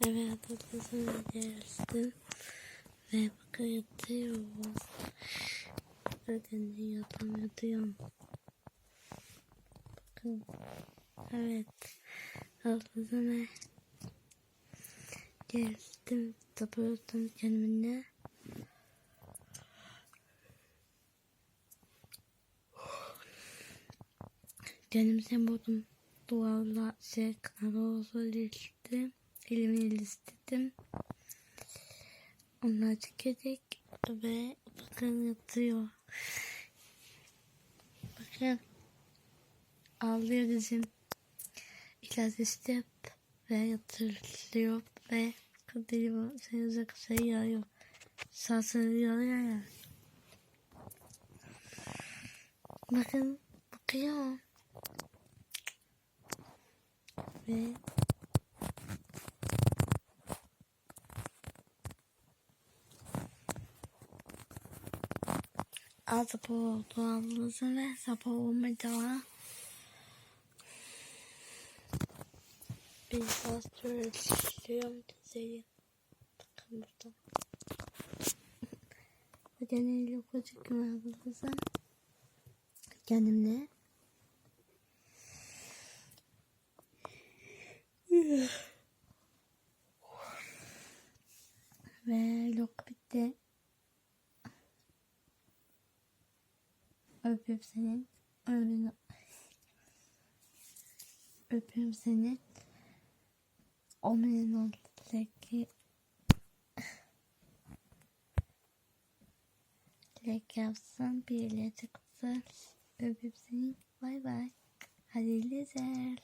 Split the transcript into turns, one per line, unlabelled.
Evet odasına geldim. Ve bakın yatıyorum. Bakın yatağım yatıyorum. Bakın. Evet. Odasına geldim. Tapıyordum kendimle. Kendimize buldum. Duvarla şey kanalı iliştim. Elimi iliştirdim. Onlar tükedik ve bakın yatıyor. Bakın ağlıyor dizim. İlaç istep ve yatırılıyor ve kadıyor. Seni şey yağıyor. Sarsılıyor ya. Bakın bakıyor. Ve oldu ablası ve sabah olmadı ama bir bastırıyorum dizeyi. Bakın burada. Bugün yok gözükmüyor ablası. Kendimle Ve lok bitti. Öpüyorum seni. Ömrünü. Öpüyorum seni. Omurun oradaki Dilek yapsın. Bir ileti kutsal. Öpüyorum seni. Bay bay. Hadi güzel.